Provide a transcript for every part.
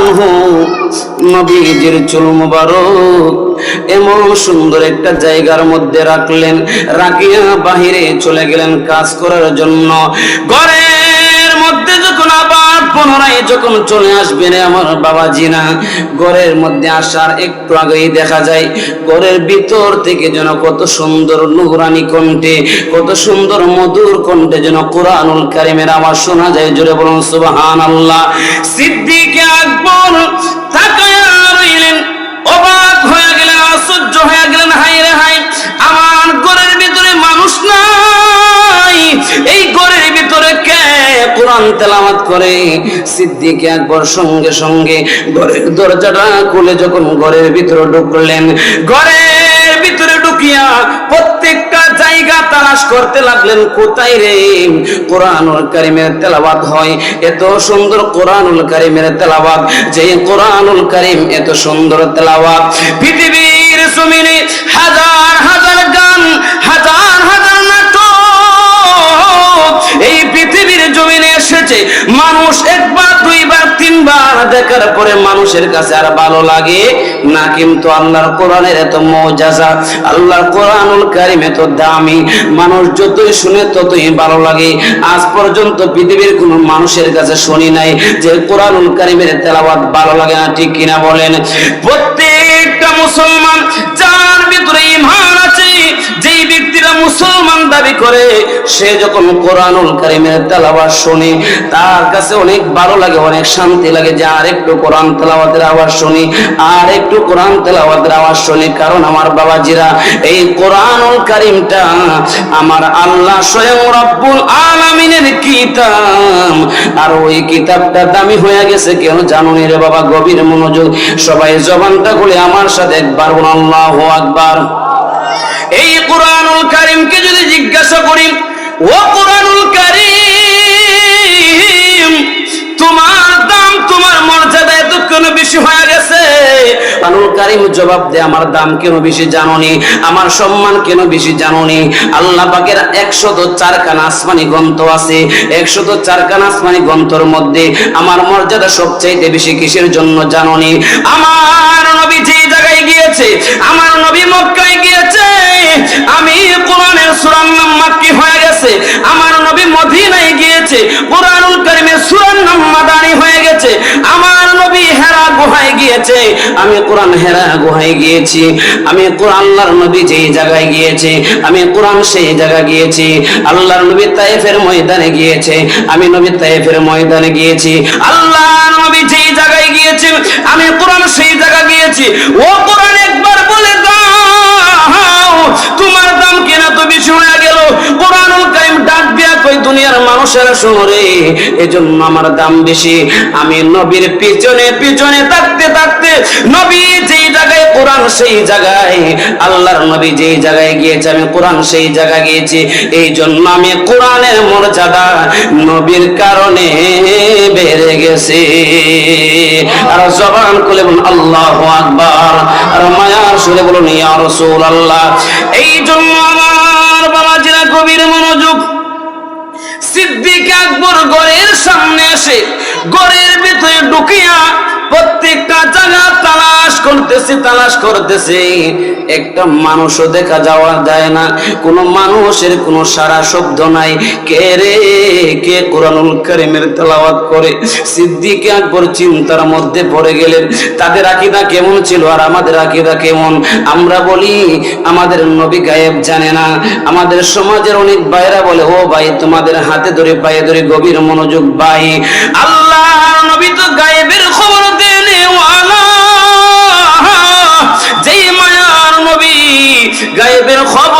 আনহু নবীজির চুল মুবারক, এমন সুন্দর একটা জায়গার মধ্যে রাখলেন, রাখিয়া বাহিরে চলে গেলেন কাজ করার জন্য। ঘরের মধ্যে যখন আবার পুনরায় যখন চলে আসবেন আমার বাবাজি না, ঘরের মধ্যে আসার একটু আগেই দেখা যায়, ঘরের ভিতর থেকে যেন কত সুন্দর নুরানি কণ্ঠে, কত সুন্দর মধুর কণ্ঠে যেন কোরআনুল কারিমের আওয়াজ শোনা যায়। জোরে বলুন সুবহান আল্লাহ সিদ্দিক আকবর তাকায়া রইলেন, অবাক হয়ে গেলেন, আশ্চর্য হয়ে গেলেন হাই রে হাই আমার ঘরের ভিতরে মানুষ নাই। এই কে কোরআন তেলাওয়াত করে, সিদ্দিক একবার সঙ্গে সঙ্গে ঘরের দরজাটা খুলে যখন ঘরের ভিতরে ঢুকলেন, ঘরের ভিতরে ঢুকিয়া প্রত্যেকটা জায়গা তালাশ করতে লাগলেন, কোথায় রে? কোরআনুল কারিমের তেলাওয়াত হয়, এত সুন্দর কোরআনুল কারিমের তেলাওয়াত, যে কোরআনুল কারিম এত সুন্দর তেলাওয়াত। পৃথিবীর জমিনে হাজার হাজার গান, হাজার হাজার জমিনে এসেছে, মানুষ একবার, দুইবার, তিনবার দেখার পরে মানুষের কাছে আর ভালো লাগে না, কিন্তু আল্লাহর কোরআনের এত মজাজা, আল্লাহর কোরআনুল কারিম এত দামি, মানুষ যতই শুনে ততই ভালো লাগে। আজ পর্যন্ত পৃথিবীর কোনো মানুষের কাছে শুনি নাই যে কোরআনুল কারিমের তেলাওয়াত ভালো লাগে না, ঠিক কিনা বলেন? প্রত্যেকটা মুসলমান, যার ভিতরে ইমান আছে, যেই ব্যক্তিরা মুসলমান দাবি করে, সে যখন কোরআনুল কারিমের তেলাওয়াত শুনে, তার কাছে অনেক ভালো লাগে, অনেক শান্তি লাগে যে আর একটু কোরআন তেলাওয়াতের আওয়াজ শুনি আর একটু কোরআন তেলাওয়াতের আওয়াজ শুনি। কারণ আমার বাবাজিরা, এই কোরআনুল কারিমটা আমার আল্লাহ স্বয়ং রব্বুল আলামিনের কিতাব। আর ওই কিতাবটা দামি হয়ে গেছে, কেন জানো রে বাবা? গভীর মনোযোগ, সবাই জবানটা খুলে আমার সাথে একবার আল্লাহু আকবার। এই কোরআনুল কারিমকে যদি জিজ্ঞাসা করি, ও কোরআনুল কারিম, তোমার দাম, তোমার মর্যাদা এত কেন বেশি হয়ে গেছে? জবাব দে আমার দাম কেন বেশি জানোনি? আমার সম্মান কেন বেশি জানোনি? আল্লাহ পাকের একশত চারখানা আসমানি গ্রন্থ আছে। একশত চারখানা আসমানি গ্রন্থর মধ্যে আমার মর্যাদা সবচাইতে বেশি কিসের জন্য জানোনি? আমার নবী যে জায়গায় গিয়েছে, আমার নবী কোরআনুল কারীমের সূরার নাম মাদানী হয়ে গেছে। আমার নবী হেরা গুহায় গিয়েছে। আমি কোরআন হেরা গুহায় গিয়েছি। আমি কোরআন আল্লাহর নবী যেই জায়গায় গিয়েছে, আমি কোরআন সেই জায়গায় গিয়েছি। আল্লাহর নবী তায়েফের ময়দানে গিয়েছে। আমি নবী তায়েফের ময়দানে গিয়েছি। আল্লাহর নবী যেই জায়গায় গিয়েছে, আমি কোরআন সেই জায়গা গিয়েছি। ও কোরআন একবার দুনিয়ার শহরে, এজন্য আমার দাম বেশি। আমি নবীর পিছনে পিছনে থাকতে থাকতে নবী যেই জায়গায়, কোরআন সেই জায়গায়, আল্লাহর নবী যেই জায়গায় গিয়েছে, আমি কোরআন সেই জায়গায় গিয়েছি। এই জন্য আমি কোরআনের মর্যাদা নবীর কারণে বেড়ে গেছে। আর জবান খুলে বলুন, আল্লাহ আকবার। আর মায়ার সুরে বলুন, ইয়া রাসূলুল্লাহ। এই জন্য আমার বাবাজিরা গভীর মনোযোগ সিদ্দিক আকবর ঘরের সামনে এসে ঘরের ভিতরে ঢুকিয়া প্রত্যেকটা জায়গা তালাশ করতেছে তালাশ করতেছে। একটা মানুষও দেখা যাওয়া যায় না। মানুষের সারা শব্দ নাই। কে রে? কে কোরআনুল কারিমের করে? আকবর চিন্তার মধ্যে পড়ে গেলেন। তাদের আকিদা কেমন ছিল আর আমাদের আকিদা কেমন? আমরা বলি, আমাদের নবী গায়েব জানে না। আমাদের সমাজের অনেক ভাইরা বলে, ও ভাই, তোমাদের হাতে ধরে, পায়ে ধরে গভীর মনোযোগ বাই। আল্লাহ নবী তো গায়েবের খবর দেনে যেই মায়ার নবী গায়েবের খবর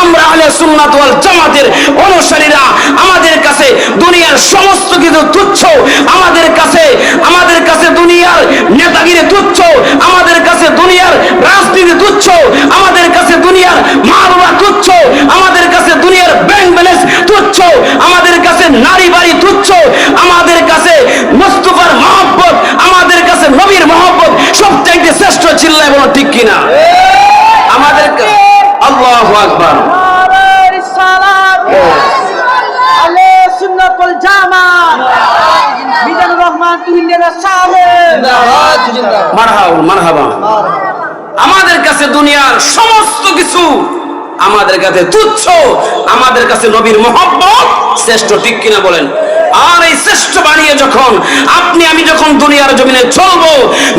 আমরা আহলে সুন্নাত ওয়াল জামাতের অনুসারীরা আমাদের কাছে দুনিয়ার সমস্ত কিছু তুচ্ছ আমাদের কাছে দুনিয়ার নেতাগিরি তুচ্ছ আমাদের কাছে দুনিয়ার রাজনীতি তুচ্ছ আমাদের কাছে দুনিয়ার মারবা তুচ্ছ আমাদের কাছে দুনিয়ার ব্যাংক ব্যালেন্স তুচ্ছ আমাদের কাছে নারী বাড়ি তুচ্ছ আমাদের কাছে মুস্তফার মহব্বত আমাদের কাছে নবীর মহব্বত সবচাইতে শ্রেষ্ঠ চিল্লায় বলো ঠিক কিনা আমাদের আল্লাহু আকবার নারায়ে সালাত আলে সুন্নাত ওয়াল জামাত মিজানুর রহমান তুহিনের সাহেব আমাদের কাছে দুনিয়ার সমস্ত কিছু আমাদের কাছে তুচ্ছ, আমাদের কাছে নবীর মহব্বত শ্রেষ্ঠ, ঠিক কিনা বলেন? আর এই শ্রেষ্ঠ বানিয়ে যখন আপনি, আমি যখন দুনিয়ার জমিনে চলবো,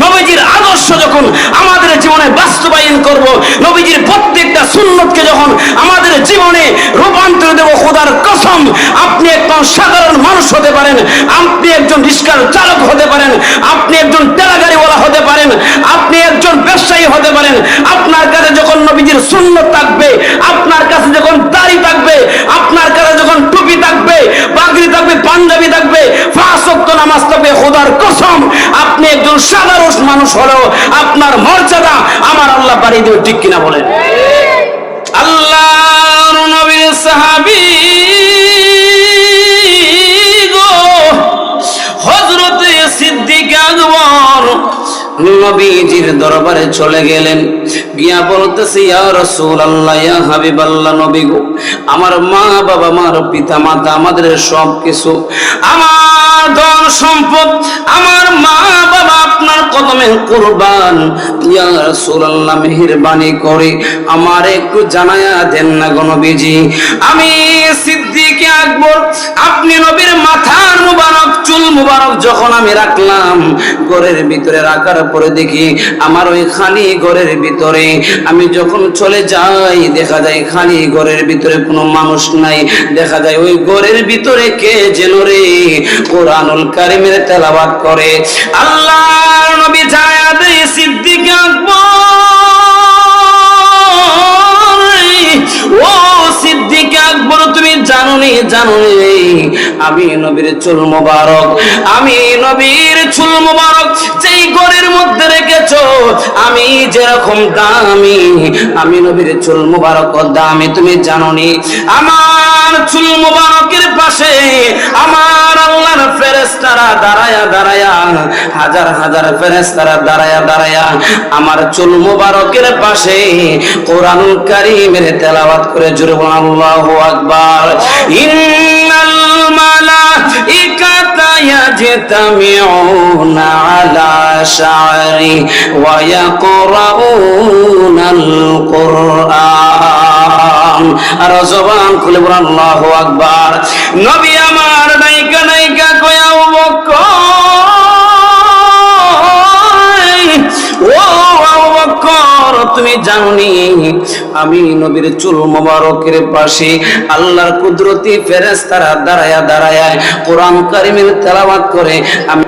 নবীজির আদর্শ যখন আমাদের জীবনে বাস্তবায়ন করব, নবীজির প্রত্যেকটা সুন্নতকে যখন আমাদের জীবনে রূপান্তর দেব খোদার কসম, আপনি একজন সাধারণ মানুষ হতে পারেন, আপনি একজন রিস্কার চালক হতে পারেন, আপনি একজন টেলাগাড়িওয়ালা হতে পারেন, আপনি একজন ব্যবসায়ী হতে পারেন, আপনার কাছে যখন নবীজির সুন্নত থাকবে, আপনার কাছে যখন দাড়ি থাকবে, আপনার কাছে যখন টুপি থাকবে পাগড়ি থাকবে, পাঞ্জাবি থাকবে ওয়াক্ত নামাজ থাকবে, খোদার কসম, আপনি একজন সাধারণ মানুষ হলেও আপনার মর্যাদা আমার আল্লাহ বাড়ি দেবে, ঠিক কিনা বলেন? নবীজির দরবারে চলে গেলেন। গিয়া বলতেছে, ইয়া রাসূলুল্লাহ, ইয়া হাবিবাল্লাহ নবী গো, আমার মা বাবা আমার পিতা মাতা, আমাদের সব কিছু, আমার ধন সম্পদ, আমার মা বাবা আপনার কদমে কুরবান। ইয়া রাসূলুল্লাহ, মেহেরবানি করে আমার একটু জানায়া দেন না গো নবীজি। আমি সিদ্দিক আকবর, আপনি নবীর মাথার মুবারক, চুল মুবারক যখন আমি রাখলাম, ঘরের ভিতরে রাখার পরে দেখি আমার ওই খালি ঘরের ভিতরে। আমি যখন চলে যাই, দেখা যায় খালি ঘরের ভিতরে কোনো মানুষ নাই। দেখা যায় ওই ঘরের ভিতরে কে যেন রে? কোরআনুল কারিমের তেলাওয়াত করে। আল্লাহর নবী ছায়া দেয় সিদ্দিক আকবর। ও জানোনি জানোনি আমি নবীর চুল মোবারক, আমি নবীর চুল মোবারক, যেই ঘরের মধ্যে রেখেছো, আমি যেরকম দামি, আমি নবীর চুল মোবারক দামি, তুমি জানোনি। আমার চুল মোবারকের পাশে দাঁড়ায়া দাঁড়ায়া। হাজার হাজার ফেরেশতারা দাঁড়ায়া দাঁড়ায়া। আমার চুল মোবারকের পাশে কোরআনুল কারীমের করে জুড়ে বলুন, আল্লাহু আকবার। ইন্নাল মালাইকাতা ইয়াজতামিউনা আলা শা'রি ওয়া ইয়াকরাউনাল কুরআন। আর জবান খুলে নবী আমার জানোনি আমি নবীর চুল মোবারকের পাশে আল্লাহর কুদরতি ফেরেস্তারা দাঁড়ায়া দাঁড়ায় কোরআন কারিমের তেলাবাদ করে আমি